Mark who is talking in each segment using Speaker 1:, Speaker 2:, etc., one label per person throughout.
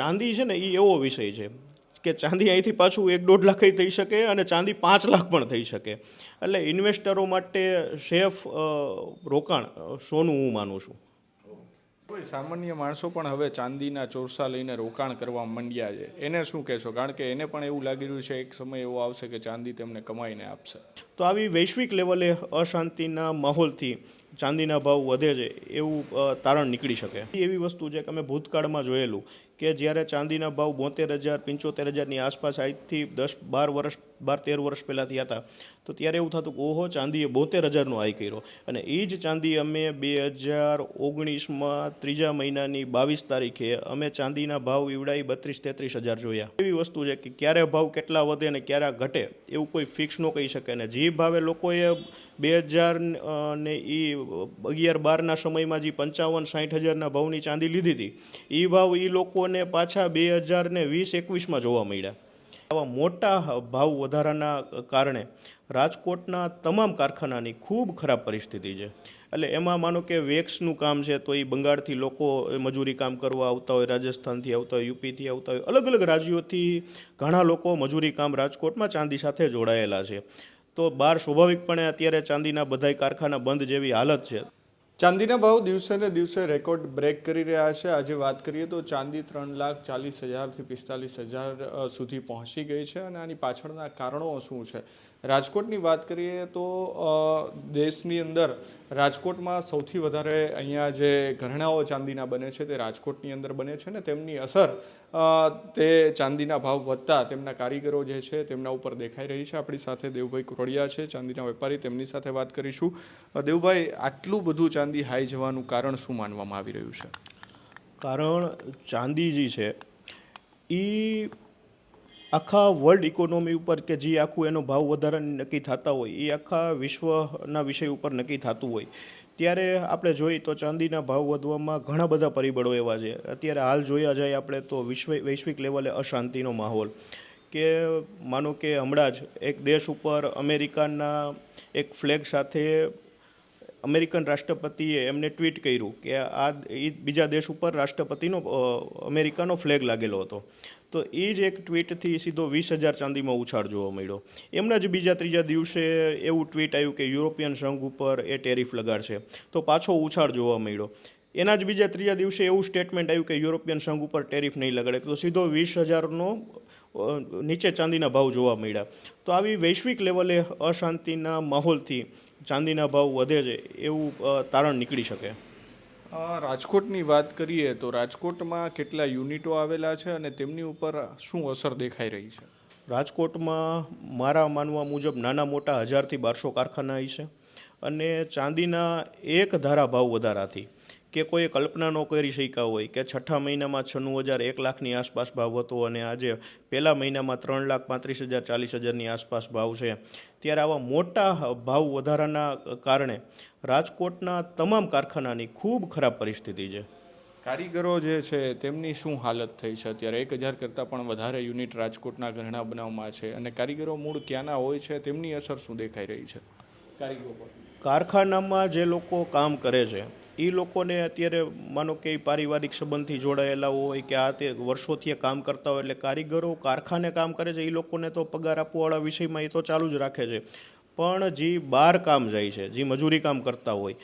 Speaker 1: ચાંદી છે ને એ એવો વિષય છે કે ચાંદી અહીંથી પાછું એક દોઢ લાખ થઈ શકે અને ચાંદી પાંચ લાખ પણ થઈ શકે. એટલે ઇન્વેસ્ટરો માટે સેફ રોકાણ સોનું હું માનું છું.
Speaker 2: કોઈ સામાન્ય માણસો પણ હવે ચાંદીના ચોરસા લઈને રોકાણ કરવા માંડ્યા છે. એને શું કહેશો? કારણ કે એને પણ એવું લાગી રહ્યું છે એક સમય એવો આવશે કે ચાંદી તેમને કમાઈને આપશે.
Speaker 1: તો આવી વૈશ્વિક લેવલે અશાંતિના માહોલથી ચાંદીના ભાવ વધે છે એવું તારણ નીકળી શકે. એવી વસ્તુ છે કે અમે ભૂતકાળમાં જોયેલું કે જ્યારે ચાંદીના ભાવ બોતેર હજાર, પંચોતેર હજારની આસપાસ આજથી દસ બાર વર્ષ બાર તેર વર્ષ પહેલાંથી હતા તો ત્યારે એવું થતું કે, ઓહો, ચાંદીએ બોતેર હજારનો હાઈ કર્યો. અને એ જ ચાંદી અમે બે હજાર ઓગણીસમાં ત્રીજા મહિનાની બાવીસ તારીખે અમે ચાંદીના ભાવ ઈવડાઈ બત્રીસ તેત્રીસ હજાર જોયા. એવી વસ્તુ છે કે, ક્યારે ભાવ કેટલા વધે ને ક્યારે ઘટે, એવું કોઈ ફિક્સ ન કહી શકે. ને જે ભાવે લોકોએ બે હજાર ને એ અગિયાર બારના સમયમાં જે પંચાવન સાઠ હજારના ભાવની ચાંદી લીધી હતી એ ભાવ એ લોકોને પાછા બે હજાર ને વીસ એકવીસમાં જોવા મળ્યા. આવા મોટા ભાવ વધારાના કારણે રાજકોટના તમામ કારખાનાની ખૂબ ખરાબ પરિસ્થિતિ છે. એટલે એમાં માનો કે વેક્સનું કામ છે તો એ બંગાળથી લોકો મજૂરી કામ કરવા આવતા હોય, રાજસ્થાનથી આવતા હોય, યુપીથી આવતા હોય, અલગ અલગ રાજ્યોથી ઘણા લોકો મજૂરી કામ રાજકોટમાં ચાંદી સાથે જોડાયેલા છે. તો બહાર સ્વાભાવિકપણે અત્યારે ચાંદીના બધાય કારખાના બંધ જેવી હાલત છે.
Speaker 2: ચાંદીના ભાવ દિવસે ને દિવસે રેકોર્ડ બ્રેક કરી રહ્યા છે. આજે વાત કરીએ તો ચાંદી ત્રણ લાખ ચાલીસ હજારથી પિસ્તાલીસ હજાર સુધી પહોંચી ગઈ છે અને આની પાછળના કારણો શું છે? રાજકોટની વાત કરીએ તો દેશની અંદર રાજકોટમાં સૌથી વધારે અહીંયા જે ઘરેણાઓ ચાંદીના બને છે, તે રાજકોટની અંદર બને છે ને તેમની અસર તે ચાંદીના ભાવ વધતા તેમના કારીગરો જે છે તેમના ઉપર દેખાઈ રહી છે. આપણી સાથે દેવભાઈ કુરડિયા છે, ચાંદીના વેપારી, તેમની સાથે વાત કરીશું. દેવભાઈ, આટલું બધું ચાંદી હાઈ જવાનું કારણ શું માનવામાં આવી રહ્યું છે?
Speaker 1: કારણ ચાંદી જે છે. એ આખા વર્લ્ડ ઇકોનોમી ઉપર કે જે આખું એનો ભાવ વધારાને નક્કી થતા હોય, એ આખા વિશ્વના વિષય ઉપર નક્કી થતું હોય. ત્યારે આપણે જોઈએ તો ચાંદીના ભાવ વધવામાં ઘણા બધા પરિબળો એવા છે. અત્યારે હાલ જોયા જાય આપણે તો વિશ્વ, વૈશ્વિક લેવલે અશાંતિનો માહોલ. કે માનો કે હમણાં જ એક દેશ ઉપર અમેરિકાના એક ફ્લેગ સાથે અમેરિકન રાષ્ટ્રપતિએ એમને ટ્વીટ કર્યું કે આ બીજા દેશ ઉપર રાષ્ટ્રપતિનો અમેરિકાનો ફ્લેગ લાગેલો હતો. તો એ જ એક ટ્વીટથી સીધો વીસ હજાર ચાંદીમાં ઉછાળ જોવા મળ્યો. એમના જ બીજા ત્રીજા દિવસે એવું ટ્વીટ આવ્યું કે યુરોપિયન સંઘ ઉપર એ ટેરિફ લગાડશે. તો પાછો ઉછાળ જોવા મળ્યો. એના જ બીજા ત્રીજા દિવસે એવું સ્ટેટમેન્ટ આવ્યું કે યુરોપિયન સંઘ ઉપર ટેરિફ નહીં લગાડે. તો સીધો વીસ હજારનો નીચે ચાંદીના ભાવ જોવા મળ્યા. તો આવી વૈશ્વિક લેવલે અશાંતિના માહોલથી ચાંદીના ભાવ વધે છે એવું તારણ નીકળી શકે?
Speaker 2: રાજકોટની વાત કરીએ તો રાજકોટમાં કેટલા યુનિટો આવેલા છે અને તેમની ઉપર શું અસર દેખાઈ રહી છે?
Speaker 1: રાજકોટમાં મારા માનવા મુજબ નાના મોટા હજારથી બારસો કારખાના છે અને ચાંદીના એક ધારા ભાવ વધારાથી. કે કોઈ કલ્પના ન કરી શક્યા હોય કે છઠ્ઠા મહિનામાં છન્નું હજાર એક લાખની આસપાસ ભાવ હતો અને આજે પહેલા મહિનામાં ત્રણ લાખ પાંત્રીસ હજાર ચાલીસ હજારની આસપાસ ભાવ છે. ત્યારે આવા મોટા ભાવ વધારાના કારણે રાજકોટના તમામ કારખાનાની ખૂબ ખરાબ પરિસ્થિતિ છે.
Speaker 2: કારીગરો જે છે તેમની શું હાલત થઈ છે? અત્યારે એક હજાર કરતાં પણ વધારે યુનિટ રાજકોટના ઘરેણા બનાવવામાં છે અને કારીગરો મૂળ ક્યાંના હોય છે તેમની અસર શું દેખાઈ રહી છે? કારીગરો પર.
Speaker 1: કારખાનામાં જે લોકો કામ કરે છે એ લોકોને અત્યારે માનો કે પારિવારિક સંબંધથી જોડાયેલા હોય કે આ તે વર્ષોથી કામ કરતા હોય એટલે કારીગરો કારખાને કામ કરે છે એ લોકોને તો પગાર આપવાવાળા વિષયમાં એ તો ચાલુ જ રાખે છે. પણ જે બહાર કામ જાય છે, જે મજૂરી કામ કરતા હોય,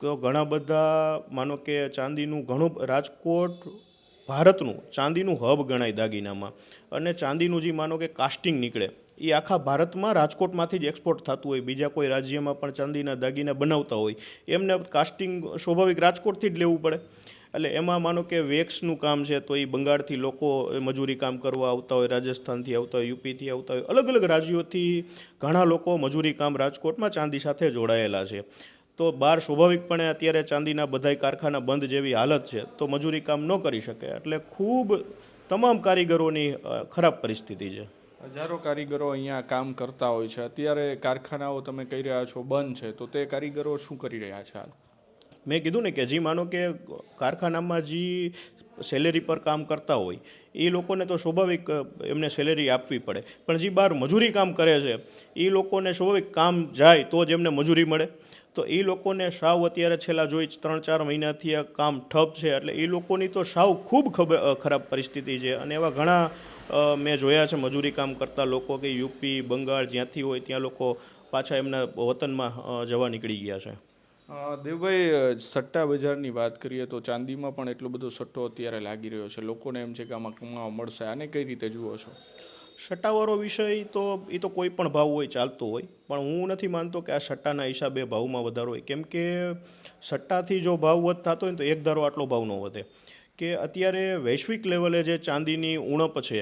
Speaker 1: તો ઘણા બધા માનો કે ચાંદીનું ઘણું રાજકોટ ભારતનું ચાંદીનું હબ ગણાય દાગીનામાં. અને ચાંદીનું જે માનો કે કાસ્ટિંગ નીકળે એ આખા ભારતમાં રાજકોટમાંથી જ એક્સપોર્ટ થતું હોય. બીજા કોઈ રાજ્યમાં પણ ચાંદીના દાગીના બનાવતા હોય. એમને કાસ્ટિંગ સ્વાભાવિક રાજકોટથી જ લેવું પડે. એટલે એમાં માનો કે વેક્સનું કામ છે તો એ બંગાળથી લોકો મજૂરી કામ કરવા આવતા હોય, રાજસ્થાનથી આવતા હોય, યુપીથી આવતા હોય. અલગ અલગ રાજ્યોથી ઘણા લોકો મજૂરી કામ રાજકોટમાં ચાંદી સાથે જોડાયેલા છે. તો બહાર સ્વાભાવિકપણે અત્યારે ચાંદીના બધાય કારખાના બંધ જેવી હાલત છે તો મજૂરી કામ ન કરી શકે એટલે ખૂબ તમામ કારીગરોની ખરાબ પરિસ્થિતિ છે.
Speaker 2: હજારો કારીગરો અહીંયા કામ કરતા હોય છે. અત્યારે કારખાનાઓ તમે કહી રહ્યા છો બંધ છે. તો તે કારીગરો શું કરી રહ્યા છે હાલ?
Speaker 1: મેં કીધું ને કે જે માનો કે કારખાનામાં જે સેલેરી પર કામ કરતા હોય, એ લોકોને તો સ્વાભાવિક એમને સેલેરી આપવી પડે. પણ જે બહાર મજૂરી કામ કરે છે, એ લોકોને સ્વાભાવિક કામ જાય તો જ એમને મજૂરી મળે. તો એ લોકોને સાવ અત્યારે છેલ્લા જોઈ ત્રણ ચાર મહિનાથી આ કામ ઠપ છે. એટલે એ લોકોની તો સાવ ખૂબ ખબર ખરાબ પરિસ્થિતિ છે. અને એવા ઘણા મેં જોયા છે મજૂરી કામ કરતા લોકો કે યુપી બંગાળ જ્યાંથી હોય ત્યાં લોકો પાછા એમના વતનમાં જવા નીકળી ગયા છે.
Speaker 2: દેવભાઈ સટ્ટા બજારની વાત કરીએ તો ચાંદીમાં પણ એટલો બધો સટ્ટો અત્યારે લાગી રહ્યો છે. લોકોને એમ છે કે આમાં કમાવા મળશે. આને કઈ રીતે જુઓ છો?
Speaker 1: સટ્ટાવાળો વિષય તો એ તો કોઈ પણ ભાવ હોય ચાલતો હોય. પણ હું નથી માનતો કે આ સટ્ટાના હિસાબે ભાવમાં વધારો હોય. કેમ કે સટ્ટાથી જો ભાવ વધ થતો હોય ને તો એક ધારો આટલો ભાવ ન વધે. કે અત્યારે વૈશ્વિક લેવલે જે ચાંદીની ઉણપ છે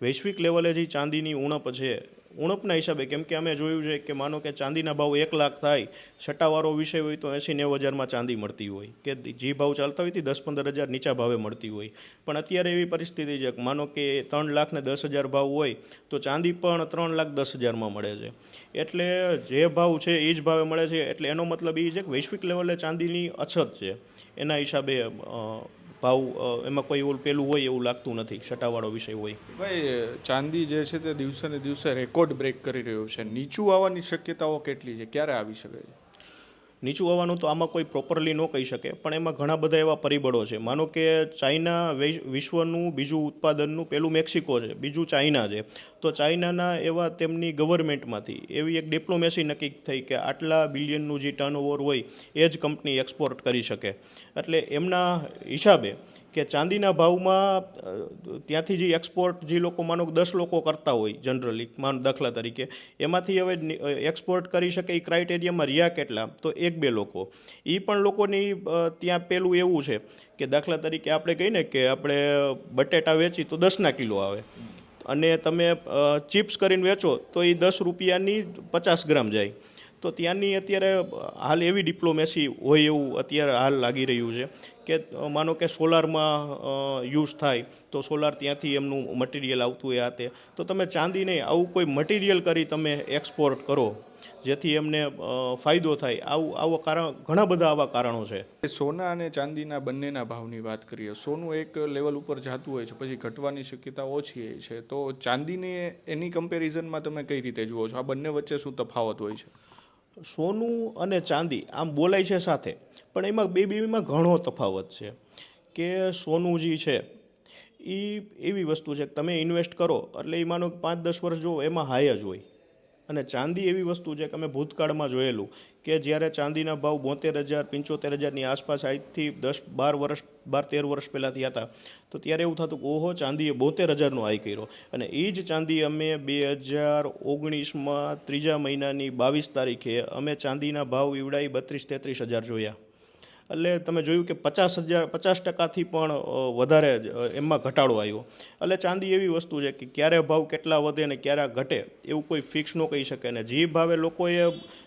Speaker 1: વૈશ્વિક લેવલે જે ચાંદીની ઉણપ છે, ઉણપના હિસાબે કેમ કે અમે જોયું છે કે માનો કે ચાંદીના ભાવ એક લાખ થાય સટ્ટાવાળો વિષય હોય તો એંસી નેવું હજારમાં ચાંદી મળતી હોય, કે જે ભાવ ચાલતા હોય તે દસ પંદર હજાર નીચા ભાવે મળતી હોય. પણ અત્યારે એવી પરિસ્થિતિ છે કે માનો કે ત્રણ લાખને દસ હજાર ભાવ હોય, તો ચાંદી પણ ત્રણ લાખ દસ હજારમાં મળે છે. એટલે જે ભાવ છે એ જ ભાવે મળે છે, એટલે એનો મતલબ એ છે કે વૈશ્વિક લેવલે ચાંદીની અછત છે. એના હિસાબે ભાવ એમાં કોઈ એવું પેલું હોય એવું લાગતું નથી સટ્ટાવાળો વિષય હોય.
Speaker 2: ભાઈ ચાંદી જે છે તે દિવસે ને દિવસે રેકોર્ડ બ્રેક કરી રહ્યો છે. નીચું આવવાની શક્યતાઓ કેટલી છે? ક્યારે આવી શકે છે?
Speaker 1: નીચું હોવાનું તો આમાં કોઈ પ્રોપરલી ન કહી શકે, પણ એમાં ઘણા બધા એવા પરિબળો છે. માનો કે ચાઇના વિશ્વનું બીજું ઉત્પાદનનું પેલું મેક્સિકો છે, બીજું ચાઇના છે. તો ચાઇનાના એવા તેમની ગવર્મેન્ટમાંથી એવી એક ડિપ્લોમેસી નક્કી થઈ કે આટલા બિલિયનનું જે ટર્નઓવર હોય એ જ કંપની એક્સપોર્ટ કરી શકે. એટલે એમના હિસાબે કે ચાંદીના ભાવમાં ત્યાંથી જે એક્સપોર્ટ જે લોકો માનો દસ લોકો કરતા હોય જનરલી માનો દાખલા તરીકે, એમાંથી હવે એક્સપોર્ટ કરી શકે એ ક્રાઇટેરિયામાં રહ્યા કેટલા? તો એક બે લોકો. એ પણ લોકોની ત્યાં પેલું એવું છે કે દાખલા તરીકે આપણે કહીને કે આપણે બટેટા વેચી તો દસના કિલો આવે. અને તમે ચિપ્સ કરીને વેચો તો એ દસ રૂપિયાની પચાસ ગ્રામ જાય. તો ત્યાંની અત્યારે હાલ એવી ડિપ્લોમેસી હોય એવું અત્યારે હાલ લાગી રહ્યું છે કે માનો કે સોલારમાં યુઝ થાય તો સોલાર ત્યાંથી એમનું મટીરિયલ આવતું હોય આ તે. તમે ચાંદીને આવું કોઈ મટીરિયલ કરી તમે એક્સપોર્ટ કરો, જેથી એમને ફાયદો થાય. આવું, આવા કારણ, ઘણા બધા આવા કારણો છે.
Speaker 2: સોના અને ચાંદીના બંનેના ભાવની વાત કરીએ, સોનું એક લેવલ ઉપર જતું હોય છે, પછી ઘટવાની શક્યતા ઓછી છે. તો ચાંદીને એની કમ્પેરિઝનમાં તમે કઈ રીતે જુઓ છો? આ બંને વચ્ચે શું તફાવત હોય છે?
Speaker 1: સોનું અને ચાંદી આમ બોલાય છે સાથે. પણ એમાં બે બેમાં ઘણો તફાવત છે કે સોનું જે છે એ એવી વસ્તુ છે તમે ઇન્વેસ્ટ કરો, એટલે એ માનો પાંચ દસ વર્ષ જો એમાં હાઈ જ હોય. અને ચાંદી એવી વસ્તુ છે કે અમે ભૂતકાળમાં જોયેલું કે જ્યારે ચાંદીના ભાવ બોતેર હજાર, પંચોતેર હજારની આસપાસ આજથી દસ, બાર વર્ષ, બાર, તેર વર્ષ પહેલાં થયા હતા, તો ત્યારે એવું થતું કે ઓહો, ચાંદીએ બોતેર હજારનો હાઈ કર્યો. અને એ જ ચાંદી અમે બે હજાર ઓગણીસમાં ત્રીજા મહિનાની બાવીસ તારીખે અમે ચાંદીના ભાવ ઈવડાઈ બત્રીસ, તેત્રીસ હજાર જોયા. એટલે તમે જોયું કે પચાસ હજાર, પચાસ ટકાથી પણ વધારે એમાં ઘટાડો આવ્યો. એટલે ચાંદી એવી વસ્તુ છે કે ક્યારે ભાવ કેટલા વધે ને ક્યારે ઘટે, એવું કોઈ ફિક્સ ન કહી શકે ને. જે ભાવે લોકોએ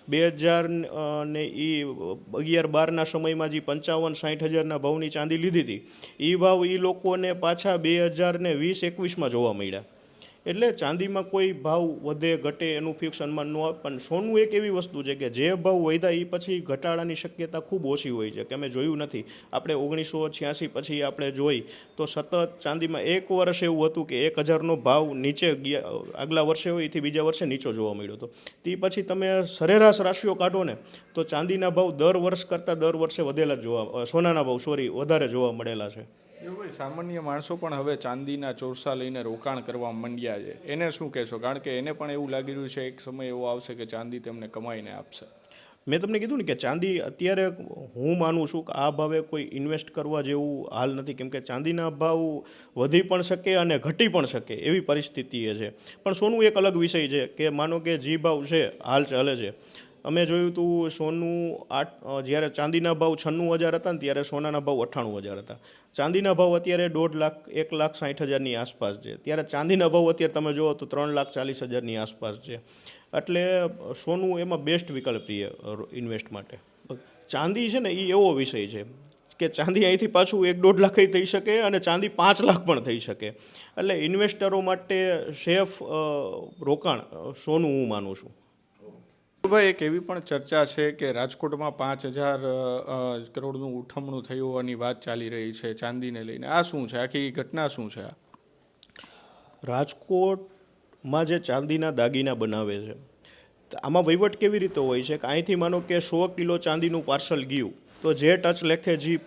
Speaker 1: બે હજાર ને એ અગિયાર બારના સમયમાં જે પંચાવન સાઠ હજારના ભાવની ચાંદી લીધી હતી એ ભાવ એ લોકોને પાછા બે હજાર ને વીસ એકવીસમાં જોવા મળ્યા. એટલે ચાંદીમાં કોઈ ભાવ વધે, ઘટે એનું ફિક્સ અનુમાન ન હોય. પણ સોનું એક એવી વસ્તુ છે કે જે ભાવ વધ્યા એ પછી ઘટાડાની શક્યતા ખૂબ ઓછી હોય છે, કે અમે જોયું નથી. આપણે ઓગણીસો છ્યાસી પછી આપણે જોઈ તો સતત ચાંદીમાં એક વર્ષ એવું હતું કે એક હજારનો ભાવ નીચે ગયા, આગલા વર્ષે હોય, એથી બીજા વર્ષે નીચો જોવા મળ્યો હતો. તે પછી તમે સરેરાશ રાશિઓ કાઢો ને, તો ચાંદીના ભાવ દર વર્ષ કરતાં દર વર્ષે વધેલા જોવા સોનાના ભાવ સોરી વધારે જોવા મળેલા છે.
Speaker 2: ભાઈ સામાન્ય માણસો પણ હવે ચાંદીના ચોરસા લઈને રોકાણ કરવા માંડ્યા છે. એને શું કહેશો? કારણ કે એને પણ એવું લાગી રહ્યું છે, એક સમય એવો આવશે કે ચાંદી તેમને કમાઈને આપશે.
Speaker 1: મેં તમને કીધું ને કે ચાંદી અત્યારે હું માનું છું કે આ ભાવે કોઈ ઇન્વેસ્ટ કરવા જેવું હાલ નથી. કેમ કે ચાંદીના ભાવ વધી પણ શકે અને ઘટી પણ શકે એવી પરિસ્થિતિ છે. પણ સોનું એક અલગ વિષય છે કે માનો કે જે ભાવ છે, હાલ ચાલે છે. અમે જોયું હતું સોનું આઠ જ્યારે ચાંદીના ભાવ છન્નું હજાર હતા ને ત્યારે સોનાના ભાવ અઠ્ઠાણું હજાર હતા. ચાંદીના ભાવ અત્યારે દોઢ લાખ, એક લાખ સાઠ હજારની આસપાસ છે. ત્યારે ચાંદીના ભાવ અત્યારે તમે જુઓ તો ત્રણ લાખ ચાલીસ હજારની આસપાસ છે. એટલે સોનું એમાં બેસ્ટ વિકલ્પ છે ઇન્વેસ્ટ માટે. ચાંદી છે ને એ એવો વિષય છે કે ચાંદી અહીંથી પાછું એક દોઢ લાખ થઈ શકે અને ચાંદી પાંચ લાખ પણ થઈ શકે. એટલે ઇન્વેસ્ટરો માટે સેફ રોકાણ સોનું હું માનું છું.
Speaker 2: ભાઈ એક એવી પણ ચર્ચા છે કે રાજકોટમાં પાંચ હજાર કરોડનું ઉઠમણું થયું હોવાની વાત ચાલી રહી છે ચાંદીને લઈને. આ શું છે? આખી ઘટના શું છે?
Speaker 1: રાજકોટમાં જે ચાંદીના દાગીના બનાવે છે, આમાં વહીવટ કેવી રીતે હોય છે? કે અહીંથી માનો કે સો કિલો ચાંદીનું પાર્સલ ગયું, તો જે ટચ લેખે જે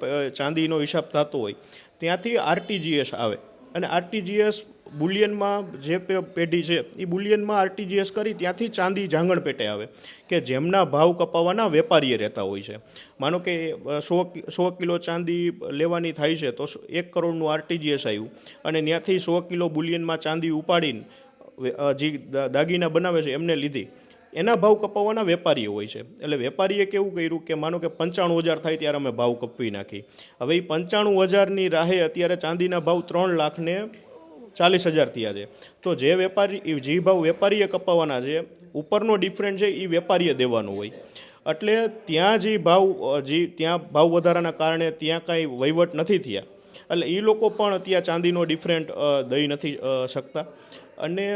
Speaker 1: ચાંદીનો હિસાબ થતો હોય, ત્યાંથી આરટીજીએસ આવે. અને આરટીજીએસ બુલિયનમાં જે પેઢી છે એ બુલિયનમાં આરટીજીએસ કરી ત્યાંથી ચાંદી જાંગણ પેટે આવે, કે જેમના ભાવ કપાવવાના વેપારીએ રહેતા હોય છે. માનો કે સો સો કિલો ચાંદી લેવાની થાય છે, તો એક કરોડનું આરટીજીએસ આવ્યું અને ત્યાંથી સો કિલો બુલિયનમાં ચાંદી ઉપાડીને જે દાગીના બનાવે છે, એમને લીધી. એના ભાવ કપાવવાના વેપારીઓ હોય છે. એટલે વેપારીએ કેવું કર્યું કે, માનો કે પંચાણું હજાર થાય ત્યારે અમે ભાવ કપવી નાખી. હવે એ પંચાણું હજારની રાહે અત્યારે ચાંદીના ભાવ ત્રણ લાખને ચાલીસ હજાર થયા છે. તો જે વેપારી જે ભાવ વેપારીએ કપાવવાના છે, ઉપરનો ડિફરન્ટ છે એ વેપારીએ દેવાનો હોય. એટલે ત્યાં જે ભાવ જે ત્યાં ભાવ વધારાના કારણે ત્યાં કાંઈ વહીવટ નથી થયા. એટલે એ લોકો પણ ત્યાં ચાંદીનો ડિફરન્ટ દઈ નથી શકતા. અને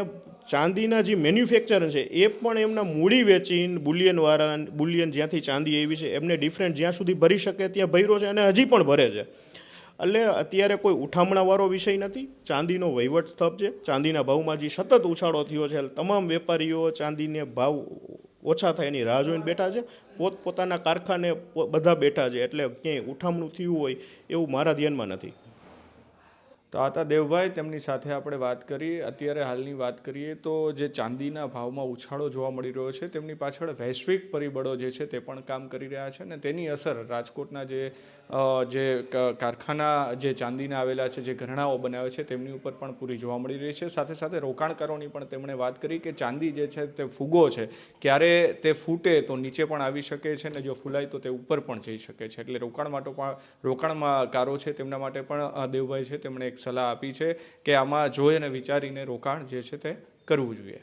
Speaker 1: ચાંદીના જે મેન્યુફેક્ચર છે, એ પણ એમના મૂડી વેચીને બુલિયનવાળા બુલિયન જ્યાંથી ચાંદી એવી છે, એમને ડિફરન્ટ જ્યાં સુધી ભરી શકે ત્યાં ભર્યો છે અને હજી પણ ભરે છે. એટલે અત્યારે કોઈ ઉઠામણાવાળો વિષય નથી? ચાંદીનો વહીવટ સ્થપ છે ચાંદીના ભાવમાં જે સતત ઉછાળો થયો છે, તમામ વેપારીઓ ચાંદીને ભાવ ઓછા થાય એની રાહ જોઈને બેઠા છે. પોતપોતાના કારખાને બધા બેઠા છે, એટલે ક્યાંય ઉઠામણું થયું હોય એવું મારા ધ્યાનમાં નથી.
Speaker 2: તો આતા દેવભાઈ, તેમની સાથે આપણે વાત કરી, અત્યારે હાલની વાત કરીએ તો જે ચાંદીના ભાવમાં ઉછાળો જોવા મળી રહ્યો છે, તેમની પાછળ વૈશ્વિક પરિબળો જે છે તે પણ કામ કરી રહ્યા છે અને તેની અસર રાજકોટના જે જે કારખાના જે ચાંદીના આવેલા છે, જે ઘરણાઓ બનાવે છે, તેમની ઉપર પણ પૂરી જોવા મળી રહી છે. સાથે સાથે રોકાણકારોની પણ તેમણે વાત કરી કે ચાંદી જે છે તે ફૂગો છે, ક્યારે તે ફૂટે તો નીચે પણ આવી શકે છે અને જો ફૂલાય તો તે ઉપર પણ જઈ શકે છે. એટલે રોકાણ માટે રોકાણમાં કારો છે તેમના માટે પણ દેવભાઈ છે, તેમણે એક સલાહ આપી છે કે આમાં જોઈ અને વિચારીને રોકાણ જે છે તે કરવું જોઈએ.